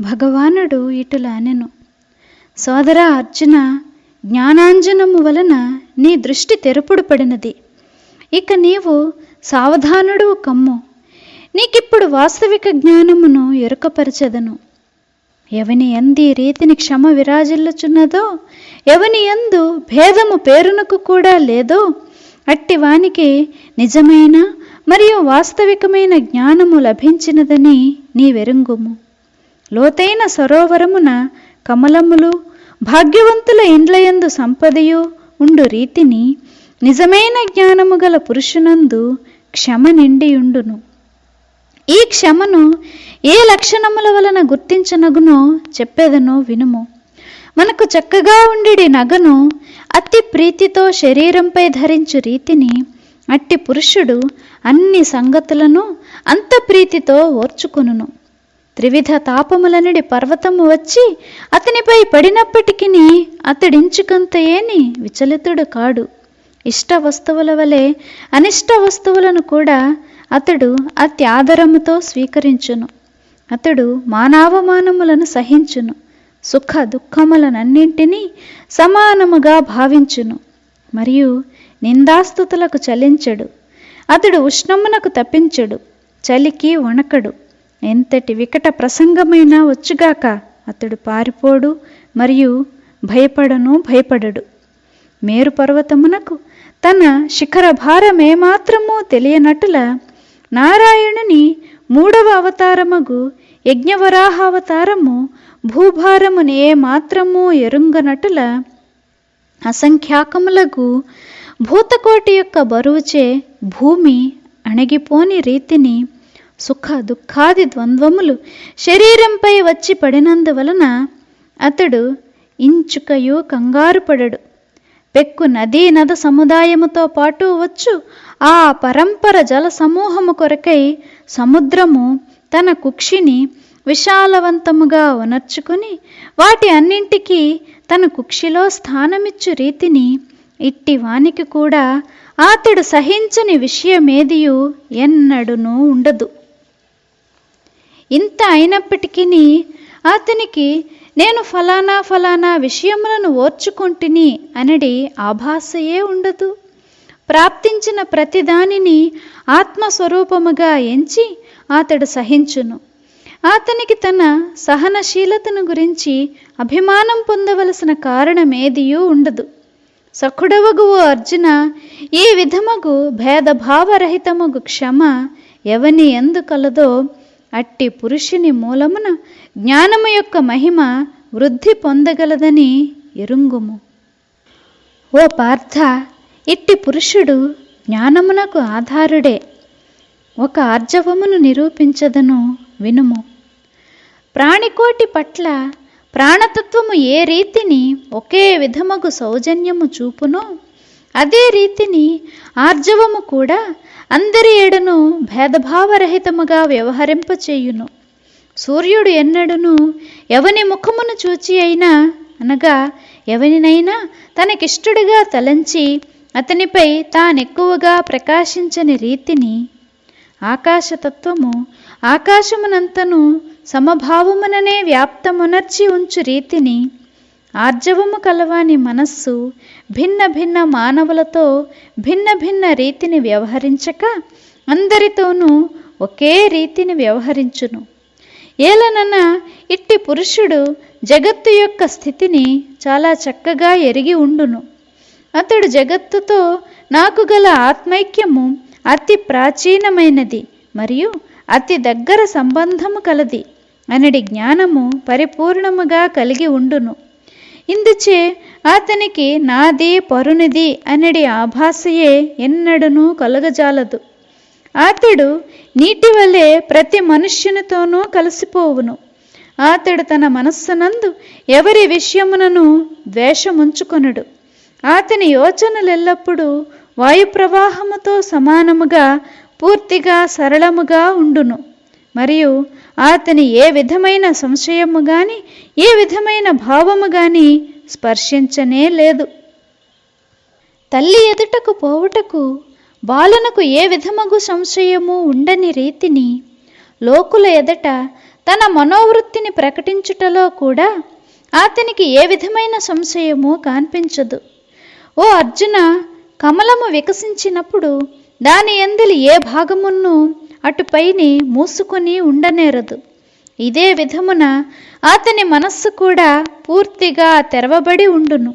భగవానుడు ఇటులానెను. సోదర అర్జున జ్ఞానాంజనము వలన నీ దృష్టి తెరుపుడు పడినది. ఇక నీవు సావధానుడు కమ్ము. నీకిప్పుడు వాస్తవిక జ్ఞానమును ఎరుకపరచదను. ఎవని ఎంది రీతిని క్షమ విరాజిల్లుచున్నదో ఎవని ఎందు భేదము పేరునకు కూడా లేదో అట్టి వానికి నిజమైన మరియు వాస్తవికమైన జ్ఞానము లభించినదని నీ వెరుంగుము లోతైన సరోవరమున కమలములు భాగ్యవంతుల ఇండ్లయందు సంపదయు ఉండు రీతిని నిజమైన జ్ఞానము గల పురుషునందు క్షమ నిండియుండును. ఈ క్షమను ఏ లక్షణముల వలన గుర్తించనగునో చెప్పేదనో వినుము. మనకు చక్కగా ఉండిడి నగను అతి ప్రీతితో శరీరంపై ధరించు రీతిని అట్టి పురుషుడు అన్ని సంగతులను అంత ప్రీతితో ఓర్చుకొనును. త్రివిధ తాపములనుడి పర్వతము వచ్చి అతనిపై పడినప్పటికీ అతడించుకంతయేని విచలితుడు కాడు. ఇష్ట వస్తువుల వలె అనిష్ట వస్తువులను కూడా అతడు అతి ఆదరముతో స్వీకరించును. అతడు మానవమానములను సహించును. సుఖ దుఃఖములనన్నింటినీ సమానముగా భావించును. మరియు నిందాస్తుతులకు చలించడు. అతడు ఉష్ణమునకు తప్పించడు. చలికి వణకడు. ఎంతటి వికట ప్రసంగమైనా వచ్చుగాక అతడు పారిపోడు మరియు భయపడను భయపడడు. మేరు పర్వతమునకు తన శిఖర భారమేమాత్రమూ తెలియనట్టుల నారాయణుని మూడవ అవతారమగు యజ్ఞవరాహావతారము భూభారముని ఏ మాత్రము ఎరుంగనటుల అసంఖ్యాకములకు భూతకోటి యొక్క బరువుచే భూమి అణగిపోని రీతిని సుఖ దుఃఖాది ద్వంద్వములు శరీరంపై వచ్చి పడినందువలన అతడు ఇంచుకయు కంగారు పడడు. పెక్కు నదీ నద సముదాయముతో పాటు వచ్చు. ఆ పరంపర జల సమూహము కొరకై సముద్రము తన కుక్షిని విశాలవంతముగా ఉనర్చుకుని వాటి అన్నింటికీ తన కుక్షిలో స్థానమిచ్చు రీతిని ఇట్టి వానికి కూడా అతడు సహించని విషయమేదియు ఎన్నడునూ ఉండదు. ఇంత అయినప్పటికీ అతనికి నేను ఫలానా ఫలానా విషయములను ఓర్చుకొంటిని అనడి ఆభాసయే ఉండదు. ప్రాప్తించిన ప్రతిదానిని ఆత్మస్వరూపముగా ఎంచి అతడు సహించును. అతనికి తన సహనశీలతను గురించి అభిమానం పొందవలసిన కారణమేదియూ ఉండదు. సఖుడవగు అర్జున ఈ విధమగు భేదభావరహితమగు క్షమ ఎవని ఎందు కలదో అట్టి పురుషుని మూలమున జ్ఞానము యొక్క మహిమ వృద్ధి పొందగలదని ఎరుంగుము. ఓ పార్థ ఇట్టి పురుషుడు జ్ఞానమునకు ఆధారుడే. ఒక ఆర్జవమును నిరూపించదను వినుము. ప్రాణికోటి పట్ల ప్రాణతత్వము ఏ రీతిని ఒకే విధమగు సౌజన్యము చూపునో అదే రీతిని ఆర్జవము కూడా అందరి ఎడను భేదభావరహితముగా వ్యవహరింపచేయును. సూర్యుడు ఎన్నడును ఎవని ముఖమును చూచి అయినా అనగా ఎవనినైనా తనకిష్టుడిగా తలంచి అతనిపై తానెక్కువగా ప్రకాశించని రీతిని. ఆకాశతత్వము ఆకాశమునంతను సమభావముననే వ్యాప్తమునర్చి ఉంచు రీతిని ఆర్జవము కలవాని మనస్సు భిన్న భిన్న మానవులతో భిన్న భిన్న రీతిని వ్యవహరించక అందరితోనూ ఒకే రీతిని వ్యవహరించును. ఏలనన ఇట్టి పురుషుడు జగత్తు యొక్క స్థితిని చాలా చక్కగా ఎరిగి ఉండును. అతడు జగత్తుతో నాకు గల ఆత్మైక్యము అతి ప్రాచీనమైనది మరియు అతి దగ్గర సంబంధము కలది. అనడి జ్ఞానము పరిపూర్ణముగా కలిగి ఉండును. ఇందుచే అతనికి నాది పరునిది అనడి ఆభాసయే ఎన్నడనూ కలగజాలదు. అతడు నీటి వలె ప్రతి మనుష్యునితోనూ కలిసిపోవును. అతడు తన మనస్సునందు ఎవరి విషయమునను ద్వేషముంచుకొనడు. అతని యోచనలెల్లప్పుడూ వాయు ప్రవాహముతో సమానముగా పూర్తిగా సరళముగా ఉండును. మరియు అతని ఏ విధమైన సంశయము గాని ఏ విధమైన భావము గాని స్పర్శించనే లేదు. తల్లి ఎదుటకు పోవుటకు బాలునకు ఏ విధమగు సంశయము ఉండని రీతిని లోకుల ఎదట తన మనోవృత్తిని ప్రకటించుటలో కూడా అతనికి ఏ విధమైన సంశయము కనిపించదు. ఓ అర్జున కమలము వికసించినప్పుడు దాని ఎందలి ఏ భాగమును అటుపైని మూసుకొని ఉండనేరదు. ఇదే విధమున అతని మనస్సు కూడా పూర్తిగా తెరవబడి ఉండును.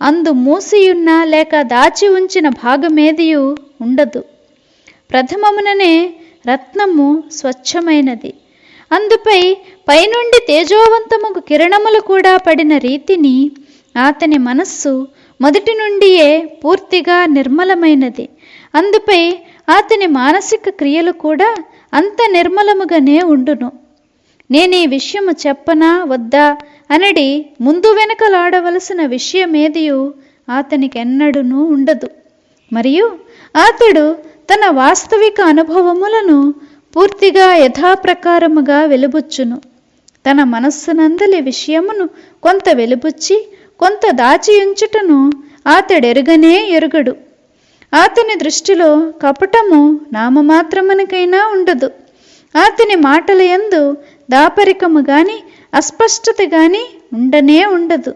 అందు మూసియున్న లేక దాచి ఉంచిన భాగమేదియు ఉండదు. ప్రథమముననే రత్నము స్వచ్ఛమైనది. అందుపై పైనుండి తేజోవంతముకు కిరణములు కూడా పడిన రీతిని అతని మనస్సు మొదటి నుండియే పూర్తిగా నిర్మలమైనది. అందుపై అతని మానసిక క్రియలు కూడా అంత నిర్మలముగానే ఉండును. నేను ఈ విషయము చెప్పనా వద్దా? అనడి ముందు వెనకలాడవలసిన విషయమేదియు అతనికి ఎన్నడూనూ ఉండదు. మరియు అతడు తన వాస్తవిక అనుభవములను పూర్తిగా యథాప్రకారముగా వెలుబుచ్చును. తన మనస్సునందలి విషయమును కొంత వెలుబుచ్చి కొంత దాచియుంచుటను అతడెరుగనే ఎరుగడు. అతని దృష్టిలో కపటము నామమాత్రమునకైనా ఉండదు. అతని మాటల యందు దాపరికము గాని అస్పష్టత గాని ఉండనే ఉండదు.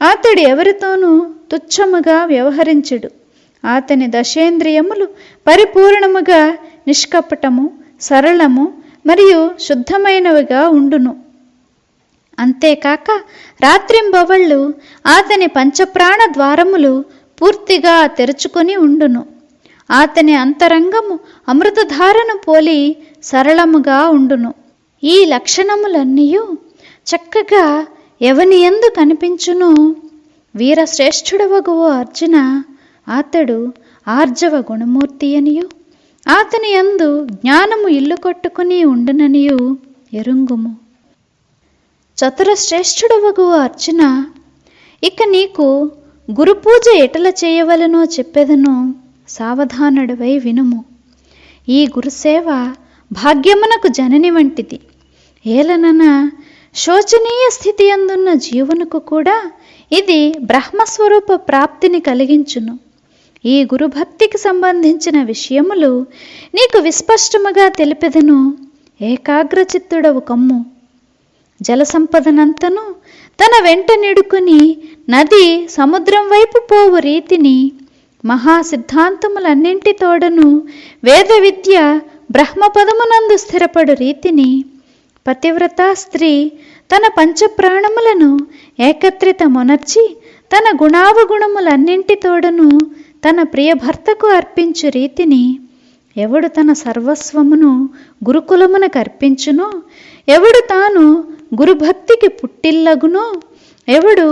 అతడు ఎవరితోనూ తుచ్చముగా వ్యవహరించడు. అతని దశేంద్రియములు పరిపూర్ణముగా నిష్కపటము సరళము మరియు శుద్ధమైనవిగా ఉండును. అంతేకాక రాత్రింబవళ్ళు అతని పంచప్రాణ ద్వారములు పూర్తిగా తెరుచుకొని ఉండును. అతని అంతరంగము అమృతధారను పోలి సరళముగా ఉండును. ఈ లక్షణములన్నీ చక్కగా ఎవని ఎందు కనిపించును? వీరశ్రేష్ఠుడవగు అర్జున అతడు ఆర్జవ గుణమూర్తి అనియు అతని యందు జ్ఞానము ఇల్లు కొట్టుకుని ఉండుననియు ఎరుంగుము. చతురశ్రేష్ఠుడవగు అర్జున ఇక నీకు గురుపూజ ఎటల చేయవలనో చెప్పెదను సావధానుడివై వినుము. ఈ గురుసేవ భాగ్యమునకు జనని వంటిది. ఏలనన శోచనీయ స్థితి అందున్న జీవునకు కూడా ఇది బ్రహ్మస్వరూప ప్రాప్తిని కలిగించును. ఈ గురుభక్తికి సంబంధించిన విషయములు నీకు విస్పష్టముగా తెలిపెదను ఏకాగ్రచిత్తుడవు కమ్ము. జలసంపదనంతను తన వెంట నిడుకుని నది సముద్రం వైపు పోవు రీతిని మహాసిద్ధాంతములన్నింటితోడను వేద విద్య బ్రహ్మపదమునందు స్థిరపడు రీతిని పతివ్రత స్త్రీ తన పంచప్రాణములను ఏకత్రితమునర్చి తన గుణావగుణములన్నింటితోడను తన ప్రియభర్తకు అర్పించు రీతిని ఎవడు తన సర్వస్వమును గురుకులమునకు అర్పించునో ఎవడు తాను గురుభక్తికి పుట్టిల్లగునో ఎవడు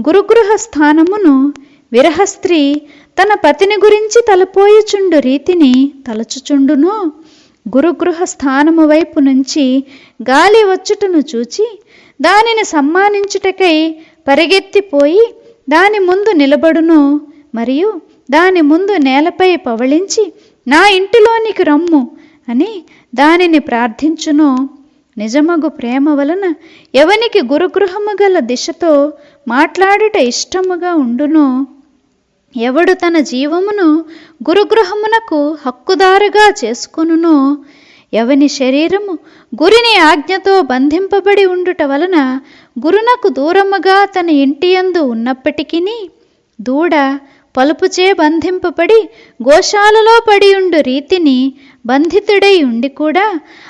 గురుగృహ స్థానమును విరహస్త్రీ తన పతిని గురించి తలపోయిచుండు రీతిని తలచుచుండునో గురుగృహ స్థానము వైపు నుంచి గాలి వచ్చుటను చూచి దానిని సమ్మానించుటకై పరిగెత్తిపోయి దాని ముందు నిలబడును మరియు దాని ముందు నేలపై పవళించి నా ఇంటిలోనికి రమ్ము అని దానిని ప్రార్థించును. నిజమగు ప్రేమ వలన ఎవనికి గురుగృహము గల దిశతో మాట్లాడుట ఇష్టముగా ఉండునో? ఎవడు తన జీవమును గురుగృహమునకు హక్కుదారుగా చేసుకొనునో? ఎవని శరీరము గురిని ఆజ్ఞతో బంధింపబడి ఉండుట వలన గురునకు దూరముగా తన ఇంటియందు ఉన్నప్పటికీ దూడ పలుపుచే బంధింపబడి గోశాలలో పడియుండు రీతిని బంధితుడై ఉండి కూడా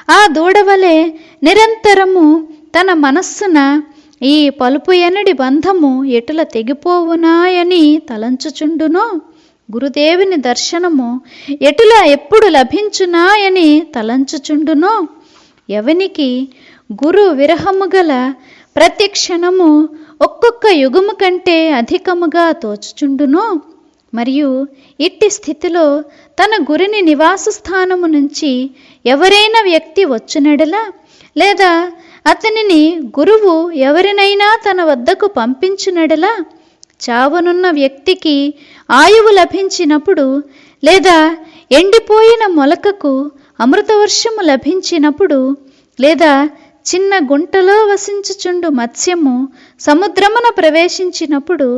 ఆ దూడవలే నిరంతరము తన మనస్సున ఈ పలుపు ఎనడి బంధము ఎటుల తెగిపోవునాయని తలంచుచుండునో గురుదేవుని దర్శనము ఎటుల ఎప్పుడు లభించునాయని తలంచుచుండునో ఎవనికి గురు విరహము గల ప్రతి క్షణము ఒక్కొక్క యుగము కంటే అధికముగా తోచుచుండునో మరియు ఇట్టి స్థితిలో తన గురిని నివాస స్థానము నుంచి ఎవరైనా వ్యక్తి వచ్చినడలా లేదా అతనిని గురువు ఎవరినైనా తన వద్దకు పంపించినడలా చావనున్న వ్యక్తికి ఆయువు లభించినప్పుడు లేదా ఎండిపోయిన మొలకకు అమృతవర్షము లభించినప్పుడు లేదా చిన్న గుంటలో వసించుచుండు మత్స్యము సముద్రమున ప్రవేశించినప్పుడు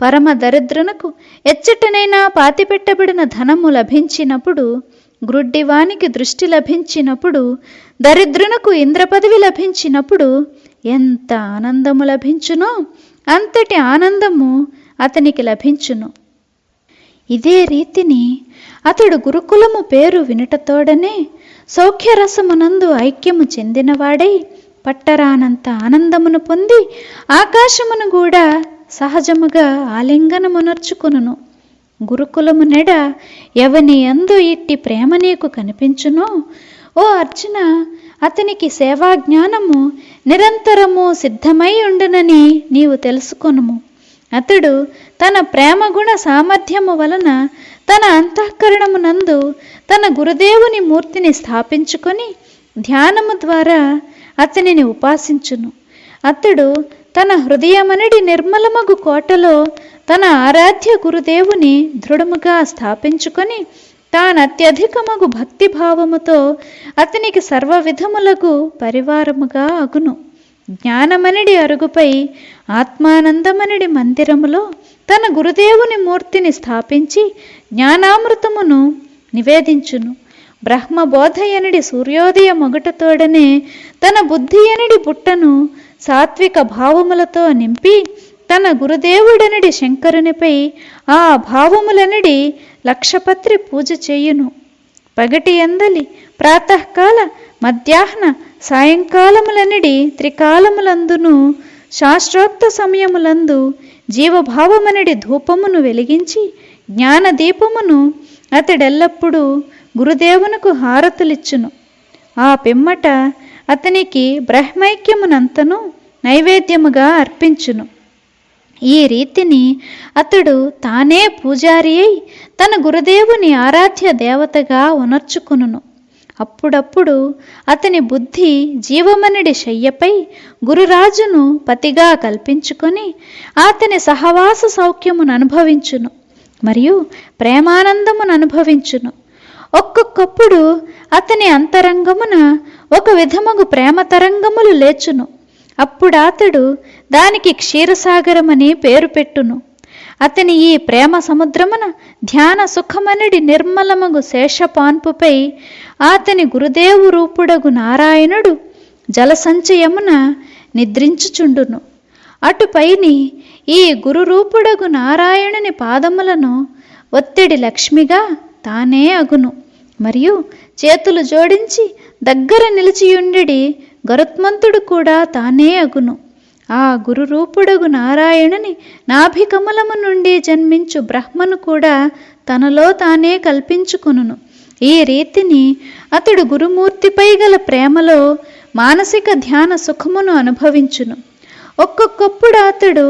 పరమ దరిద్రునకు ఎచ్చటనైనా పాతిపెట్టబడిన ధనము లభించినప్పుడు గ్రుడ్డివానికి దృష్టి లభించినప్పుడు దరిద్రునకు ఇంద్ర పదవి లభించినప్పుడు ఎంత ఆనందము లభించునో అంతటి ఆనందము అతనికి లభించును. ఇదే రీతిని అతడు గురుకులము పేరు వినుటతోడనే సౌఖ్యరసమునందు ఐక్యము చెందినవాడై పట్టరానంత ఆనందమును పొంది ఆకాశమును కూడా సహజముగా ఆలింగనమునర్చుకును గురుకులము నెడ ఎవని అందు ఇట్టి ప్రేమ నీకు కనిపించునో? ఓ అర్జున అతనికి సేవా జ్ఞానము నిరంతరము సిద్ధమై ఉండునని నీవు తెలుసుకొనుము. అతడు తన ప్రేమ గుణ సామర్థ్యము వలన తన అంతఃకరణమునందు తన గురుదేవుని మూర్తిని స్థాపించుకొని ధ్యానము ద్వారా అతనిని ఉపాసించును. అతడు తన హృదయమనడి నిర్మలమగు కోటలో తన ఆరాధ్య గురుదేవుని దృఢముగా స్థాపించుకొని తాను అత్యధికమగు భక్తి భావముతో అతనికి సర్వ విధములకు పరివారముగా అగును. జ్ఞానమనడి అరుగుపై ఆత్మానందమనడి మందిరములో తన గురుదేవుని మూర్తిని స్థాపించి జ్ఞానామృతమును నివేదించును. బ్రహ్మబోధయనడి సూర్యోదయ మొగటతోడనే తన బుద్ధియనడి బుట్టను సాత్విక భావములతో నింపి తన గురుదేవుడనడి శంకరునిపై ఆ భావములనడి లక్షపత్రి పూజ చేయును. పగటి ఎందలి ప్రాతకాల మధ్యాహ్న సాయంకాలములనడి త్రికాలములందును శాస్త్రోక్త సమయములందు జీవభావమనడి ధూపమును వెలిగించి జ్ఞానదీపమును అతడెల్లప్పుడూ గురుదేవునకు హారతులిచ్చును. ఆ పిమ్మట అతనికి బ్రహ్మైక్యమునంతను నైవేద్యముగా అర్పించును. ఈ రీతిని అతడు తానే పూజారి అయి తన గురుదేవుని ఆరాధ్య దేవతగా ఉనర్చుకును అప్పుడప్పుడు అతని బుద్ధి జీవమనుడి శయ్యపై గురురాజును పతిగా కల్పించుకొని అతని సహవాస సౌఖ్యమును అనుభవించును మరియు ప్రేమానందమును అనుభవించును ఒక్కొక్కప్పుడు అతని అంతరంగమున ఒక విధముగు ప్రేమ తరంగములు లేచును. అప్పుడాతడు దానికి క్షీరసాగరమని పేరు పెట్టును. అతని ఈ ప్రేమ సముద్రమున ధ్యాన సుఖమనుడి నిర్మలమగు శేషపాన్పుపై అతని గురుదేవు రూపుడగు నారాయణుడు జలసంచయమున నిద్రించుచుండును. అటుపైని ఈ గురురూపుడగు నారాయణుని పాదములను ఒత్తిడి లక్ష్మిగా తానే అగును. మరియు చేతులు జోడించి దగ్గర నిలిచియుండి గరుత్మంతుడు కూడా తానే అగును. ఆ గురురూపుడగు నారాయణుని నాభికమలము నుండి జన్మించు బ్రహ్మను కూడా తనలో తానే కల్పించుకును ఈ రీతిని అతడు గురుమూర్తిపై గల ప్రేమలో మానసిక ధ్యాన సుఖమును అనుభవించును. ఒక్కొక్కప్పుడు అతడు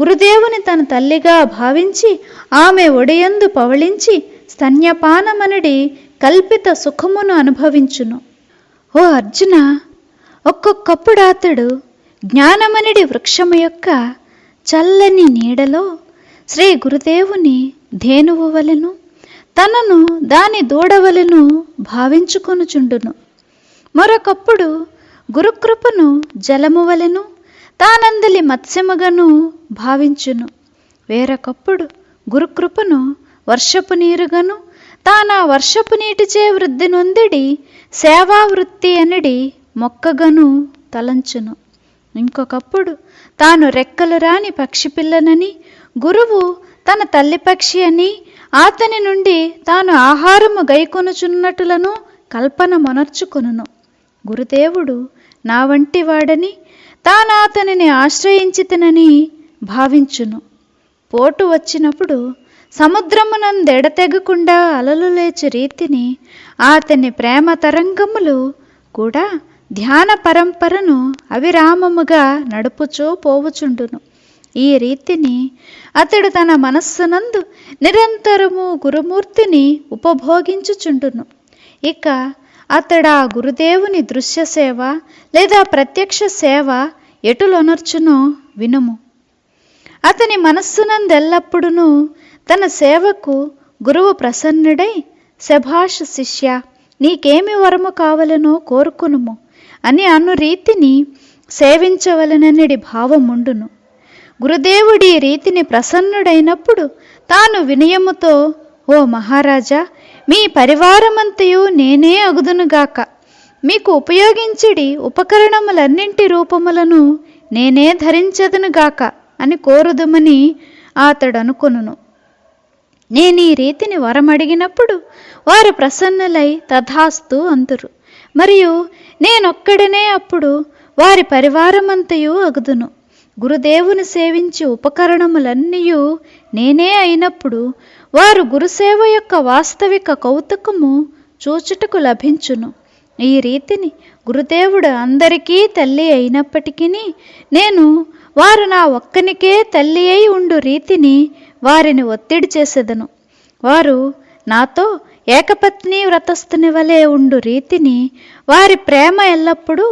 గురుదేవుని తన తల్లిగా భావించి ఆమె ఒడియందు పవళించి స్తన్యపానమనడి కల్పిత సుఖమును అనుభవించును. ఓ అర్జున ఒక్కొక్కప్పుడు అతడు జ్ఞానమనిడి వృక్షము యొక్క చల్లని నీడలో శ్రీ గురుదేవుని ధేనువు వలెను తనను దాని దూడవలెను భావించుకొనుచుండును. మరొకప్పుడు గురుకృపను జలము వలెను తానందలి మత్స్యముగను భావించును. వేరొకప్పుడు గురుకృపను వర్షపు నీరుగను తానా వర్షపు నీటిచే వృద్ధి నొందిడి సేవా వృత్తి అనిడి మొక్కగను తలంచును. ఇంకొకప్పుడు తాను రెక్కలు రాని పక్షి పిల్లనని గురువు తన తల్లి పక్షి అని అతని నుండి తాను ఆహారము గైకొనుచున్నటులను కల్పన మొనర్చుకొనును. గురుదేవుడు నా వంటి వాడని తాను అతనిని ఆశ్రయించితనని భావించును. పోటు వచ్చినప్పుడు సముద్రమునందెడతెగకుండా అలలు లేచి రీతిని అతని ప్రేమ తరంగములు కూడా ధ్యాన పరంపరను అవిరామముగా నడుపుచూ పోవుచుండును. ఈ రీతిని అతడు తన మనస్సునందు నిరంతరము గురుమూర్తిని ఉపభోగించుచుండును. ఇక అతడు ఆ గురుదేవుని దృశ్య సేవ లేదా ప్రత్యక్ష సేవ ఎటులొనర్చునో వినుము. అతని మనస్సునందెల్లప్పుడును తన సేవకు గురువు ప్రసన్నుడై శభాష్ శిష్య నీకేమి వరము కావలనో కోరుకునుము అని అను రీతిని సేవించవలననిడి భావముండును. గురుదేవుడి రీతిని ప్రసన్నుడైనప్పుడు తాను వినయముతో ఓ మహారాజా మీ పరివారమంతయు నేనే అగుదునుగాక. మీకు ఉపయోగించిడి ఉపకరణములన్నింటి రూపములను నేనే ధరించదునుగాక అని కోరుదుమని అతడు అనుకొనును నేను ఈ రీతిని వరమడిగినప్పుడు వారు ప్రసన్నులై తథాస్తు అందురు మరియు నేనొక్కడనే అప్పుడు వారి పరివారమంతయు అగుదును. గురుదేవుని సేవించి ఉపకరణములన్నీ నేనే అయినప్పుడు వారు గురుసేవ యొక్క వాస్తవిక కౌతుకము చూచుటకు లభించును. ఈ రీతిని గురుదేవుడు అందరికీ తల్లి అయినప్పటికీ నేను వారు నా ఒక్కనికే తల్లి అయి ఉండు రీతిని వారిని ఒత్తిడి చేసేదను. వారు నాతో ఏకపత్ని వ్రతస్థుని వలె ఉండు రీతిని వారి ప్రేమ ఎల్లప్పుడూ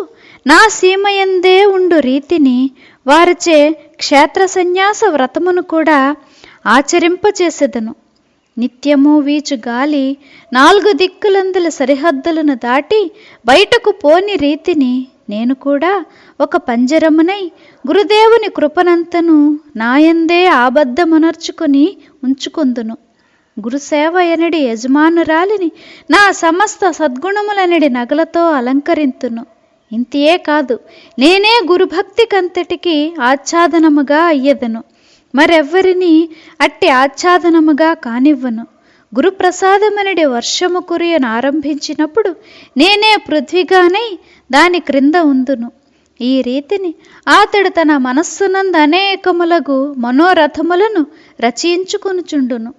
నా సీమయందే ఉండు రీతిని వారిచే క్షేత్ర సన్యాస వ్రతమును కూడా ఆచరింపచేసేదను. నిత్యము వీచు గాలి నాలుగు దిక్కులందుల సరిహద్దులను దాటి బయటకు పోని రీతిని నేను కూడా ఒక పంజరమునై గురుదేవుని కృపనంతను నాయందే ఆబద్ధమునర్చుకొని ఉంచుకుందును. గురుసేవ ఎనడి యజమానురాలిని నా సమస్త సద్గుణములనడి నగలతో అలంకరింతును. ఇంతియే కాదు నేనే గురుభక్తికంతటికి ఆచ్ఛాదనముగా అయ్యదను. మరెవ్వరిని అట్టి ఆచ్ఛాదనముగా కానివ్వను. గురుప్రసాదమనడి వర్షము కురియను ఆరంభించినప్పుడు నేనే పృథ్వీగానై దాని క్రింద ఉందును. ఈ రీతిని అతడు తన మనస్సునందు అనేకములగు మనోరథములను రచయించుకునుచుండును